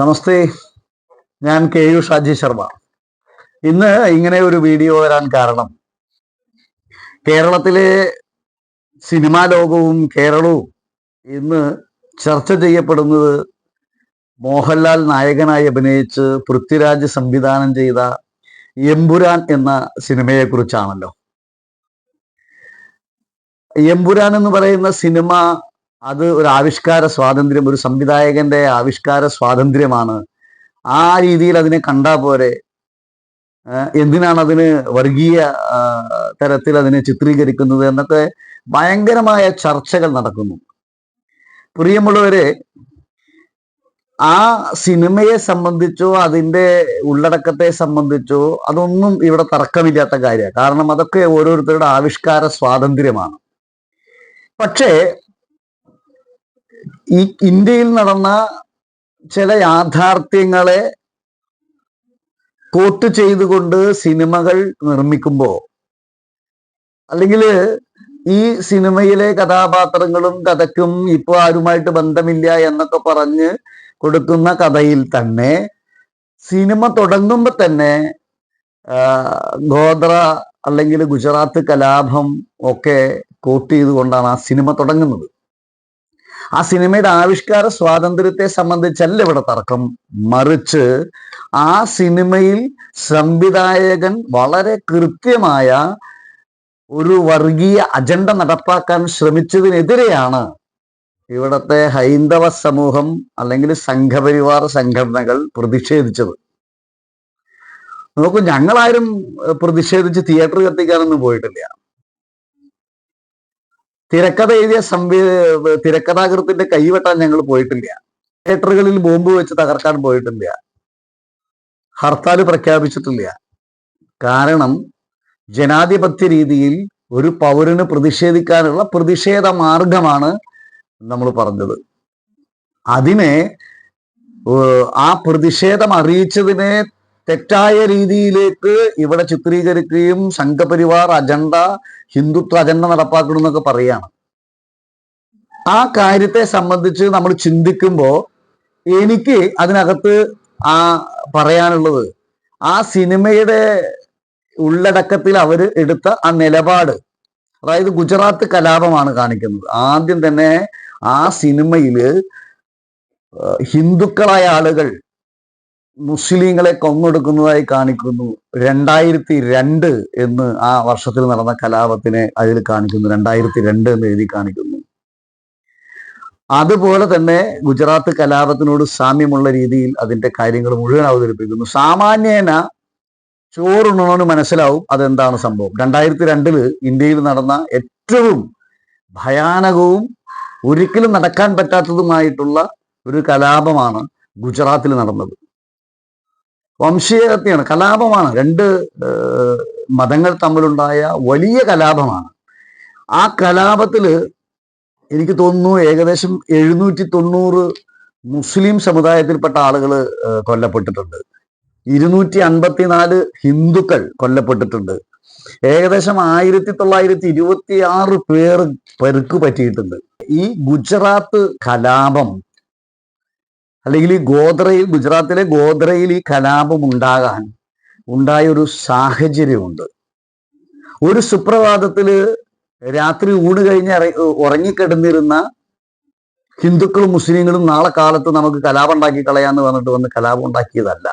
നമസ്തേ ഞാൻ K U Shaji Sharma. ഇന്ന് ഇങ്ങനെ ഒരു വീഡിയോ വരാൻ കാരണം കേരളത്തിലെ സിനിമാ ലോകവും കേരളവും ഇന്ന് ചർച്ച ചെയ്യപ്പെടുന്നത് മോഹൻലാൽ നായകനായി അഭിനയിച്ച് പൃഥ്വിരാജ് സംവിധാനം ചെയ്ത എമ്പുരാൻ എന്ന സിനിമയെക്കുറിച്ചാണല്ലോ. എമ്പുരാൻ എന്ന് പറയുന്ന സിനിമ അത് ഒരു ആവിഷ്കാര സ്വാതന്ത്ര്യം ഒരു സംവിധായകന്റെ ആവിഷ്കാര സ്വാതന്ത്ര്യമാണ്. ആ രീതിയിൽ അതിനെ കണ്ടാൽ പോരെ. എന്തിനാണ് അതിന് വർഗീയ തരത്തിൽ അതിനെ ചിത്രീകരിക്കുന്നത് എന്നൊക്കെ ഭയങ്കരമായ ചർച്ചകൾ നടക്കുന്നു. പ്രിയമുള്ളവരെ ആ സിനിമയെ സംബന്ധിച്ചോ അതിന്റെ ഉള്ളടക്കത്തെ സംബന്ധിച്ചോ അതൊന്നും ഇവിടെ തർക്കമില്ലാത്ത കാര്യമാണ്. കാരണം അതൊക്കെ ഓരോരുത്തരുടെ ആവിഷ്കാര സ്വാതന്ത്ര്യമാണ്. പക്ഷേ ഈ ഇന്ത്യയിൽ നടന്ന ചില യാഥാർത്ഥ്യങ്ങളെ കോട്ട് ചെയ്തുകൊണ്ട് സിനിമകൾ നിർമ്മിക്കുമ്പോ അല്ലെങ്കിൽ ഈ സിനിമയിലെ കഥാപാത്രങ്ങളും കഥയ്ക്കും ഇപ്പോൾ ആരുമായിട്ട് ബന്ധമില്ല എന്നൊക്കെ പറഞ്ഞ് കൊടുക്കുന്ന കഥയിൽ തന്നെ സിനിമ തുടങ്ങുമ്പോൾ തന്നെ ഗോദ്ര അല്ലെങ്കിൽ ഗുജറാത്ത് കലാപം ഒക്കെ കോട്ട് ചെയ്തുകൊണ്ടാണ് ആ സിനിമ തുടങ്ങുന്നത്. ആ സിനിമയുടെ ആവിഷ്കാര സ്വാതന്ത്ര്യത്തെ സംബന്ധിച്ചല്ല ഇവിടെ തർക്കം? മറിച്ച് ആ സിനിമയിൽ സംവിധായകൻ വളരെ കൃത്യമായ ഒരു വർഗീയ അജണ്ട നടപ്പാക്കാൻ ശ്രമിച്ചതിനെതിരെയാണ് ഇവിടത്തെ ഹൈന്ദവ സമൂഹം അല്ലെങ്കിൽ സംഘപരിവാർ സംഘടനകൾ പ്രതിഷേധിച്ചത്. നോക്കൂ ഞങ്ങളാരും പ്രതിഷേധിച്ച് തിയേറ്റർ കത്തിക്കാനൊന്നും പോയിട്ടില്ല. തിരക്കഥ എഴുതിയ സംവി തിരക്കഥാകൃത്തിന്റെ കൈവെട്ടാൻ ഞങ്ങൾ പോയിട്ടില്ല. തിയേറ്ററുകളിൽ ബോംബ് വെച്ച് തകർക്കാൻ പോയിട്ടില്ല. ഹർത്താൽ പ്രഖ്യാപിച്ചിട്ടില്ല. കാരണം ജനാധിപത്യ രീതിയിൽ ഒരു പൗരന് പ്രതിഷേധിക്കാനുള്ള പ്രതിഷേധ മാർഗമാണ് നമ്മൾ പറഞ്ഞത്. അതിനെ ആ പ്രതിഷേധം അറിയിച്ചതിനെ തെറ്റായ രീതിയിലേക്ക് ഇവിടെ ചിത്രീകരിക്കുകയും സംഘപരിവാർ അജണ്ട ഹിന്ദുത്വ അജണ്ട നടപ്പാക്കണമെന്നൊക്കെ പറയാണ്. ആ കാര്യത്തെ സംബന്ധിച്ച് നമ്മൾ ചിന്തിക്കുമ്പോൾ എനിക്ക് അതിനകത്ത് ആ പറയാനുള്ളത് ആ സിനിമയുടെ ഉള്ളടക്കത്തിൽ അവർ എടുത്ത ആ നിലപാട് അതായത് ഗുജറാത്ത് കലാപമാണ് കാണിക്കുന്നത്. ആദ്യം തന്നെ ആ സിനിമയിൽ ഹിന്ദുക്കളായ ആളുകൾ മുസ്ലിങ്ങളെ കൊന്നൊടുക്കുന്നതായി കാണിക്കുന്നു. രണ്ടായിരത്തി രണ്ട് എന്ന് ആ വർഷത്തിൽ നടന്ന കലാപത്തിനെ അതിൽ കാണിക്കുന്നു. രണ്ടായിരത്തി രണ്ട് എന്ന് എഴുതി കാണിക്കുന്നു. അതുപോലെ തന്നെ ഗുജറാത്ത് കലാപത്തിനോട് സാമ്യമുള്ള രീതിയിൽ അതിന്റെ കാര്യങ്ങൾ മുഴുവൻ അവതരിപ്പിക്കുന്നു. സാമാന്യേന ചോറുണ്ണവന് മനസ്സിലാവും അതെന്താണ് സംഭവം. രണ്ടായിരത്തി രണ്ടിൽ ഇന്ത്യയിൽ നടന്ന ഏറ്റവും ഭയാനകവും ഒരിക്കലും നടക്കാൻ പറ്റാത്തതുമായിട്ടുള്ള ഒരു കലാപമാണ് ഗുജറാത്തിൽ നടന്നത്. വംശീയഹത്യയാണ് കലാപമാണ്. രണ്ട് മതങ്ങൾ തമ്മിലുണ്ടായ വലിയ കലാപമാണ്. ആ കലാപത്തിൽ എനിക്ക് തോന്നുന്നു ഏകദേശം എഴുന്നൂറ്റി തൊണ്ണൂറ് മുസ്ലിം സമുദായത്തിൽപ്പെട്ട ആളുകൾ കൊല്ലപ്പെട്ടിട്ടുണ്ട്. ഇരുന്നൂറ്റി അൻപത്തിനാല് ഹിന്ദുക്കൾ കൊല്ലപ്പെട്ടിട്ടുണ്ട്. ഏകദേശം ആയിരത്തി തൊള്ളായിരത്തി ഇരുപത്തി ആറ് പേർ പെരുക്ക് പറ്റിയിട്ടുണ്ട്. ഈ ഗുജറാത്ത് കലാപം അല്ലെങ്കിൽ ഗോദ്രയിൽ ഗുജറാത്തിലെ ഗോദ്രയിൽ ഈ കലാപം ഉണ്ടാകാൻ ഉണ്ടായ ഒരു സാഹചര്യമുണ്ട്. ഒരു സുപ്രഭാതത്തിൽ രാത്രി ഊണ് കഴിഞ്ഞ് ഉറങ്ങിക്കിടന്നിരുന്ന ഹിന്ദുക്കളും മുസ്ലിങ്ങളും നാളെ കാലത്ത് നമുക്ക് കലാപം ഉണ്ടാക്കി കളയാന്ന് പറഞ്ഞിട്ട് വന്ന് കലാപം ഉണ്ടാക്കിയതല്ല.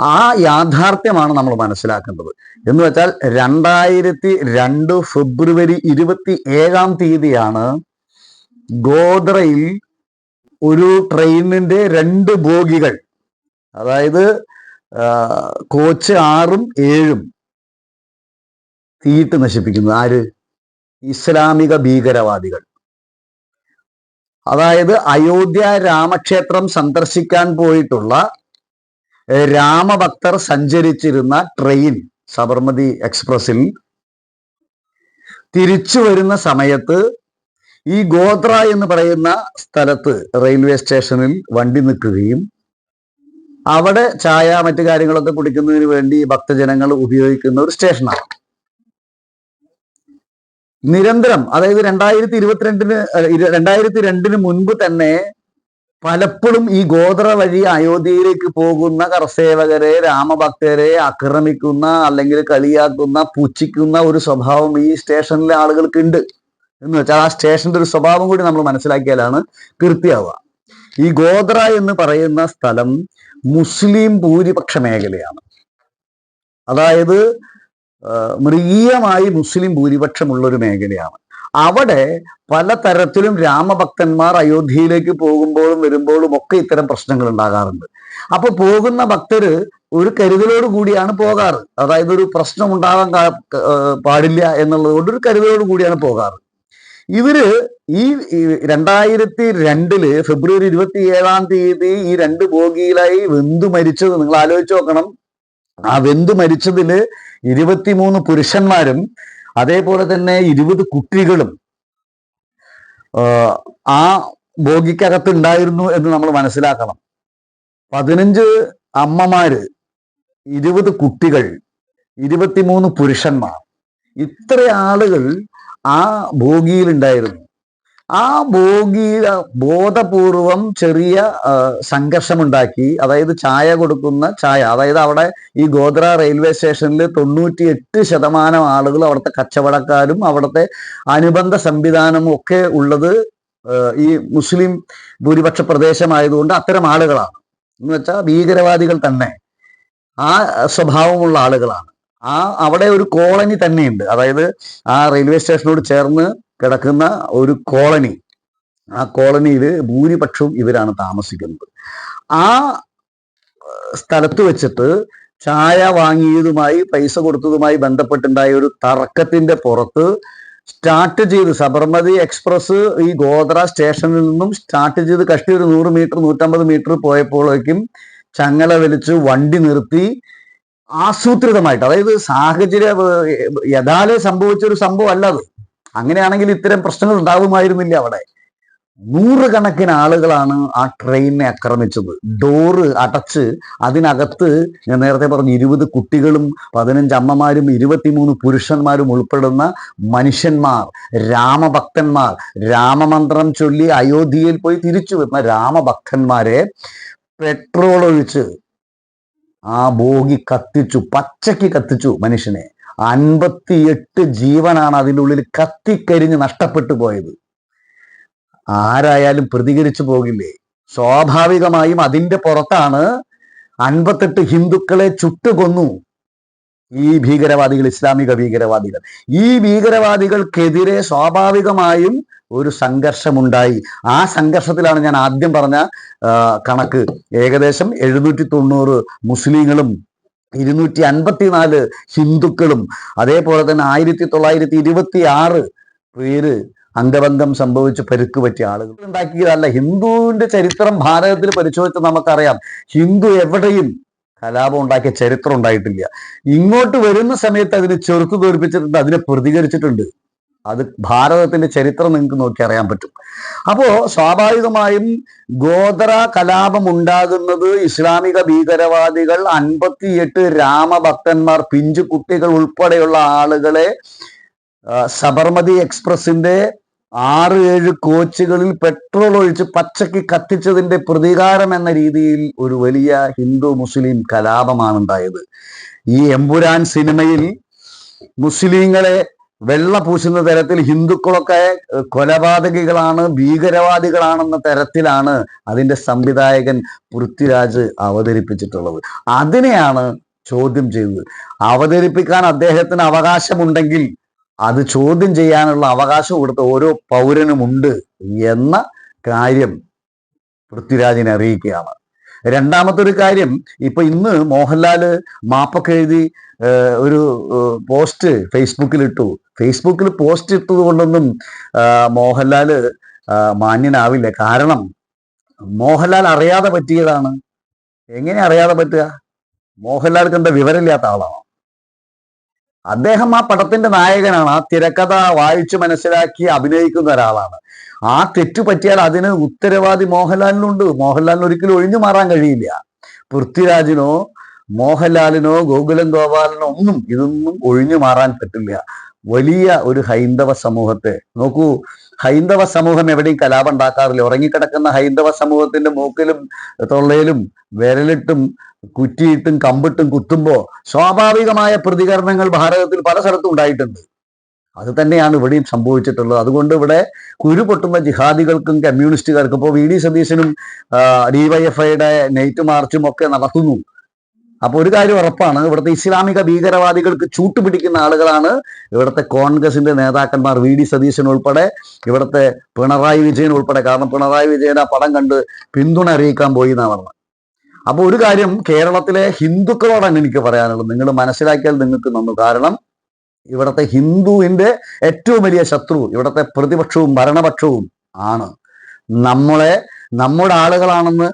ആ യാഥാർത്ഥ്യമാണ് നമ്മൾ മനസ്സിലാക്കേണ്ടത്. എന്ന് വെച്ചാൽ രണ്ടായിരത്തി രണ്ട് ഫെബ്രുവരി ഇരുപത്തി ഏഴാം തീയതിയാണ് ഗോദ്രയിൽ ഒരു ട്രെയിനിന്റെ രണ്ട് ബോഗികൾ. അതായത് കോച്ച് ആറും ഏഴും തീയിട്ട് നശിപ്പിക്കുന്നത് ആര്? ഇസ്ലാമിക ഭീകരവാദികൾ. അതായത് അയോധ്യ രാമക്ഷേത്രം സന്ദർശിക്കാൻ പോയിട്ടുള്ള രാമഭക്തർ സഞ്ചരിച്ചിരുന്ന ട്രെയിൻ സബർമതി എക്സ്പ്രസിൽ തിരിച്ചു വരുന്ന സമയത്ത് ഈ ഗോത്ര എന്ന് പറയുന്ന സ്ഥലത്ത് റെയിൽവേ സ്റ്റേഷനിൽ വണ്ടി നിൽക്കുകയും അവിടെ ചായ മറ്റു കാര്യങ്ങളൊക്കെ കുടിക്കുന്നതിന് വേണ്ടി ഭക്തജനങ്ങൾ ഉപയോഗിക്കുന്ന ഒരു സ്റ്റേഷനാണ്. നിരന്തരം അതായത് രണ്ടായിരത്തി ഇരുപത്തിരണ്ടിന് രണ്ടായിരത്തി രണ്ടിന് മുൻപ് തന്നെ പലപ്പോഴും ഈ ഗോത്ര വഴി അയോധ്യയിലേക്ക് പോകുന്ന കർസേവകരെ രാമഭക്തരെ ആക്രമിക്കുന്ന അല്ലെങ്കിൽ കളിയാക്കുന്ന പുച്ഛിക്കുന്ന ഒരു സ്വഭാവം ഈ സ്റ്റേഷനിലെ ആളുകൾക്ക് ഉണ്ട്. എന്ന് വെച്ചാൽ ആ സ്റ്റേഷന്റെ ഒരു സ്വഭാവം കൂടി നമ്മൾ മനസ്സിലാക്കിയാലാണ് കീർത്തിയാവുക. ഈ ഗോദ്ര എന്ന് പറയുന്ന സ്ഥലം മുസ്ലിം ഭൂരിപക്ഷ മേഖലയാണ്. അതായത് മൃഗീയമായി മുസ്ലിം ഭൂരിപക്ഷമുള്ള ഒരു മേഖലയാണ്. അവിടെ പലതരത്തിലും രാമഭക്തന്മാർ അയോധ്യയിലേക്ക് പോകുമ്പോഴും വരുമ്പോഴും ഒക്കെ ഇത്തരം പ്രശ്നങ്ങൾ ഉണ്ടാകാറുണ്ട്. അപ്പൊ പോകുന്ന ഭക്തര് ഒരു കരുതലോട് കൂടിയാണ് പോകാറ്. അതായത് ഒരു പ്രശ്നം ഉണ്ടാകാൻ പാടില്ല എന്നുള്ളത് കൊണ്ട് ഒരു കരുതലോട് കൂടിയാണ് പോകാറ്. ഇവർ ഈ രണ്ടായിരത്തി രണ്ടിൽ ഫെബ്രുവരി ഇരുപത്തി ഏഴാം തീയതി ഈ രണ്ട് ബോഗിയിലായി വെന്തു മരിച്ചത് നിങ്ങൾ ആലോചിച്ച് നോക്കണം. ആ വെന്തു മരിച്ചതിൽ ഇരുപത്തിമൂന്ന് പുരുഷന്മാരും അതേപോലെ തന്നെ ഇരുപത് കുട്ടികളും ആ ബോഗിക്കകത്ത് ഉണ്ടായിരുന്നു എന്ന് നമ്മൾ മനസ്സിലാക്കണം. പതിനഞ്ച് അമ്മമാര് ഇരുപത് കുട്ടികൾ ഇരുപത്തിമൂന്ന് പുരുഷന്മാർ. ഇത്ര ആളുകൾ ആ ഭോഗിയിലുണ്ടായിരുന്നു. ആ ഭോഗിയ ബോധപൂർവം ചെറിയ സംഘർഷമുണ്ടാക്കി. അതായത് ചായ കൊടുക്കുന്ന ചായ അതായത് അവിടെ ഈ ഗോദ്ര റെയിൽവേ സ്റ്റേഷനിൽ തൊണ്ണൂറ്റി എട്ട് ശതമാനം ആളുകൾ അവിടുത്തെ കച്ചവടക്കാരും അവിടുത്തെ അനുബന്ധ സംവിധാനവും ഒക്കെ ഉള്ളത് ഈ മുസ്ലിം ഭൂരിപക്ഷ പ്രദേശമായതുകൊണ്ട് അത്തരം ആളുകളാണ്. എന്ന് വെച്ചാൽ ഭീകരവാദികൾ തന്നെ. ആ സ്വഭാവമുള്ള ആളുകളാണ്. ആ അവിടെ ഒരു കോളനി തന്നെയുണ്ട്. അതായത് ആ റെയിൽവേ സ്റ്റേഷനോട് ചേർന്ന് കിടക്കുന്ന ഒരു കോളനി. ആ കോളനിയിൽ ഭൂരിപക്ഷവും ഇവരാണ് താമസിക്കുന്നത്. ആ സ്ഥലത്ത് വെച്ചിട്ട് ചായ വാങ്ങിയതുമായി പൈസ കൊടുത്തതുമായി ബന്ധപ്പെട്ടുണ്ടായ ഒരു തർക്കത്തിന്റെ പുറത്ത് സ്റ്റാർട്ട് ചെയ്ത് സബർമതി എക്സ്പ്രസ് ഈ ഗോദ്ര സ്റ്റേഷനിൽ നിന്നും സ്റ്റാർട്ട് ചെയ്ത് കഷ്ടി ഒരു നൂറ് മീറ്റർ നൂറ്റമ്പത് മീറ്റർ പോയപ്പോഴേക്കും ചങ്ങല വലിച്ച് വണ്ടി നിർത്തി ആസൂത്രിതമായിട്ട്. അതായത് സാഹചര്യ യഥാലെ സംഭവിച്ച ഒരു സംഭവം അല്ല അത് അങ്ങനെയാണെങ്കിൽ ഇത്തരം പ്രശ്നങ്ങൾ ഉണ്ടാകുമായിരുന്നില്ല അവിടെ. നൂറുകണക്കിന് ആളുകളാണ് ആ ട്രെയിനിനെ ആക്രമിച്ചത്. ഡോറ് അടച്ച് അതിനകത്ത് ഞാൻ നേരത്തെ പറഞ്ഞു ഇരുപത് കുട്ടികളും പതിനഞ്ച് അമ്മമാരും ഇരുപത്തിമൂന്ന് പുരുഷന്മാരും ഉൾപ്പെടുന്ന മനുഷ്യന്മാർ രാമഭക്തന്മാർ രാമമന്ത്രം ചൊല്ലി അയോധ്യയിൽ പോയി തിരിച്ചു വരുന്ന രാമഭക്തന്മാരെ പെട്രോൾ ഒഴിച്ച് ആ ബോഗി കത്തിച്ചു പച്ചയ്ക്ക് കത്തിച്ചു മനുഷ്യനെ. അൻപത്തിയെട്ട് ജീവനാണ് അതിന്റെ ഉള്ളിൽ കത്തിക്കരിഞ്ഞ് നഷ്ടപ്പെട്ടു പോയത്. ആരായാലും പ്രതികരിച്ചു പോകില്ലേ? സ്വാഭാവികമായും അതിന്റെ പുറത്താണ് അൻപത്തെട്ട് ഹിന്ദുക്കളെ ചുട്ടുകൊന്നു. ഈ ഭീകരവാദികൾ ഇസ്ലാമിക ഭീകരവാദികൾ. ഈ ഭീകരവാദികൾക്കെതിരെ സ്വാഭാവികമായും ഒരു സംഘർഷമുണ്ടായി. ആ സംഘർഷത്തിലാണ് ഞാൻ ആദ്യം പറഞ്ഞ കണക്ക്. ഏകദേശം എഴുന്നൂറ്റി തൊണ്ണൂറ് മുസ്ലിങ്ങളും ഇരുന്നൂറ്റി അൻപത്തിനാല് ഹിന്ദുക്കളും അതേപോലെ തന്നെ ആയിരത്തി തൊള്ളായിരത്തി ഇരുപത്തി ആറ് പേര് അംഗബന്ധം സംഭവിച്ച് പരുക്ക് പറ്റിയ ആളുകൾ. ഉണ്ടാക്കിയതല്ല ഹിന്ദുവിന്റെ ചരിത്രം ഭാരതത്തിൽ പരിശോധിച്ച് നമുക്കറിയാം. ഹിന്ദു എവിടെയും കലാപം ഉണ്ടാക്കിയ ചരിത്രം ഉണ്ടായിട്ടില്ല. ഇങ്ങോട്ട് വരുന്ന സമയത്ത് അതിനെ ചെറുത്തു തോൽപ്പിച്ചിട്ടുണ്ട് അതിനെ പ്രതികരിച്ചിട്ടുണ്ട്. അത് ഭാരതത്തിന്റെ ചരിത്രം നിങ്ങൾക്ക് നോക്കി അറിയാൻ പറ്റും. അപ്പോ സ്വാഭാവികമായും ഗോത്ര കലാപം ഉണ്ടാകുന്നത് ഇസ്ലാമിക ഭീകരവാദികൾ അൻപത്തിയെട്ട് രാമഭക്തന്മാർ പിഞ്ചു കുട്ടികൾ ഉൾപ്പെടെയുള്ള ആളുകളെ സബർമതി എക്സ്പ്രസിന്റെ ആറ് ഏഴ് കോച്ചുകളിൽ പെട്രോൾ ഒഴിച്ച് പച്ചയ്ക്ക് കത്തിച്ചതിന്റെ പ്രതികാരം എന്ന രീതിയിൽ ഒരു വലിയ ഹിന്ദു മുസ്ലിം കലാപമാണ് ഉണ്ടായത് ഈ എമ്പുരാൻ സിനിമയിൽ മുസ്ലിങ്ങളെ വെള്ള പൂശുന്ന തരത്തിൽ ഹിന്ദുക്കളൊക്കെ കൊലപാതകികളാണ് ഭീകരവാദികളാണെന്ന തരത്തിലാണ് അതിന്റെ സംവിധായകൻ പൃഥ്വിരാജ് അവതരിപ്പിച്ചിട്ടുള്ളത്. അതിനെയാണ് ചോദ്യം ചെയ്തത്. അവതരിപ്പിക്കാൻ അദ്ദേഹത്തിന് അവകാശമുണ്ടെങ്കിൽ അത് ചോദ്യം ചെയ്യാനുള്ള അവകാശം കൊടുത്ത ഓരോ പൗരനുമുണ്ട് എന്ന കാര്യം പൃഥ്വിരാജിനെ അറിയിക്കുകയാണ്. രണ്ടാമത്തെ ഒരു കാര്യം ഇപ്പൊ ഇന്ന് മോഹൻലാൽ മാപ്പൊക്കെ എഴുതി ഒരു പോസ്റ്റ് ഫേസ്ബുക്കിൽ ഇട്ടു ഫേസ്ബുക്കിൽ പോസ്റ്റ് ഇട്ടത് കൊണ്ടൊന്നും മോഹൻലാൽ മാന്യനാവില്ല. കാരണം മോഹൻലാൽ അറിയാതെ പറ്റിയതാണ്. എങ്ങനെ അറിയാതെ പറ്റുക? മോഹൻലാൽ കണ്ട വിവരമില്ലാത്ത ആളാണോ? അദ്ദേഹം ആ പടത്തിന്റെ നായകനാണ്. ആ തിരക്കഥ വായിച്ചു മനസ്സിലാക്കി അഭിനയിക്കുന്ന ഒരാളാണ്. ആ തെറ്റ് പറ്റിയാൽ അതിന് ഉത്തരവാദി മോഹൻലാലിനുണ്ട്. മോഹൻലാലിന് ഒരിക്കലും ഒഴിഞ്ഞു മാറാൻ കഴിയില്ല. പൃഥ്വിരാജിനോ മോഹൻലാലിനോ ഗോകുലം ഗോപാലനോ ഒന്നും ഇതൊന്നും ഒഴിഞ്ഞു മാറാൻ പറ്റില്ല. വലിയ ഒരു ഹൈന്ദവ സമൂഹത്തെ നോക്കൂ. ഹൈന്ദവ സമൂഹം എവിടെയും കലാപം ഉണ്ടാക്കാറില്ല. ഉറങ്ങിക്കിടക്കുന്ന ഹൈന്ദവ സമൂഹത്തിന്റെ മൂക്കിലും തൊള്ളയിലും വിരലിട്ടും കുറ്റിയിട്ടും കമ്പിട്ടും കുത്തുമ്പോ സ്വാഭാവികമായ പ്രതികരണങ്ങൾ ഭാരതത്തിൽ പല സ്ഥലത്തും ഉണ്ടായിട്ടുണ്ട്. അത് തന്നെയാണ് ഇവിടെയും സംഭവിച്ചിട്ടുള്ളത്. അതുകൊണ്ട് ഇവിടെ കുരു പൊട്ടുന്ന ജിഹാദികൾക്കും കമ്മ്യൂണിസ്റ്റുകാർക്കും ഇപ്പോൾ വി ഡി സതീശനും ഡിവൈഎഫ്ഐയുടെ നെയ്റ്റ് മാർച്ചും ഒക്കെ നടത്തുന്നു. അപ്പോൾ ഒരു കാര്യം ഉറപ്പാണ് ഇവിടുത്തെ ഇസ്ലാമിക ഭീകരവാദികൾക്ക് ചൂട്ടുപിടിക്കുന്ന ആളുകളാണ് ഇവിടുത്തെ കോൺഗ്രസിന്റെ നേതാക്കന്മാർ വി ഡി സതീശൻ ഉൾപ്പെടെ ഇവിടുത്തെ പിണറായി വിജയൻ ഉൾപ്പെടെ. കാരണം പിണറായി വിജയൻ ആ പടം കണ്ട് പിന്തുണ അറിയിക്കാൻ പോയി എന്നാണ് പറഞ്ഞത്. അപ്പോൾ ഒരു കാര്യം കേരളത്തിലെ ഹിന്ദുക്കളോടാണ് എനിക്ക് പറയാനുള്ളത്. നിങ്ങൾ മനസ്സിലാക്കിയാൽ നിങ്ങൾക്ക് നന്നു. കാരണം ഇവിടുത്തെ ഹിന്ദുവിന്റെ ഏറ്റവും വലിയ ശത്രു ഇവിടുത്തെ പ്രതിപക്ഷവും ഭരണപക്ഷവും ആണ്. നമ്മളെ നമ്മുടെ ആളുകളാണെന്ന്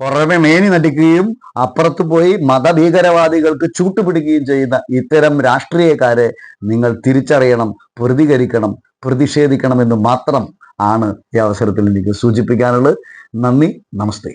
പുറമെ മേനി നടിക്കുകയും അപ്പുറത്ത് പോയി മതഭീകരവാദികൾക്ക് ചൂട്ടുപിടിക്കുകയും ചെയ്യുന്ന ഇത്തരം രാഷ്ട്രീയക്കാരെ നിങ്ങൾ തിരിച്ചറിയണം പ്രതികരിക്കണം പ്രതിഷേധിക്കണം എന്ന് മാത്രം ആണ് ഈ അവസരത്തിൽ എനിക്ക് സൂചിപ്പിക്കാനുള്ളത്. നന്ദി നമസ്തേ.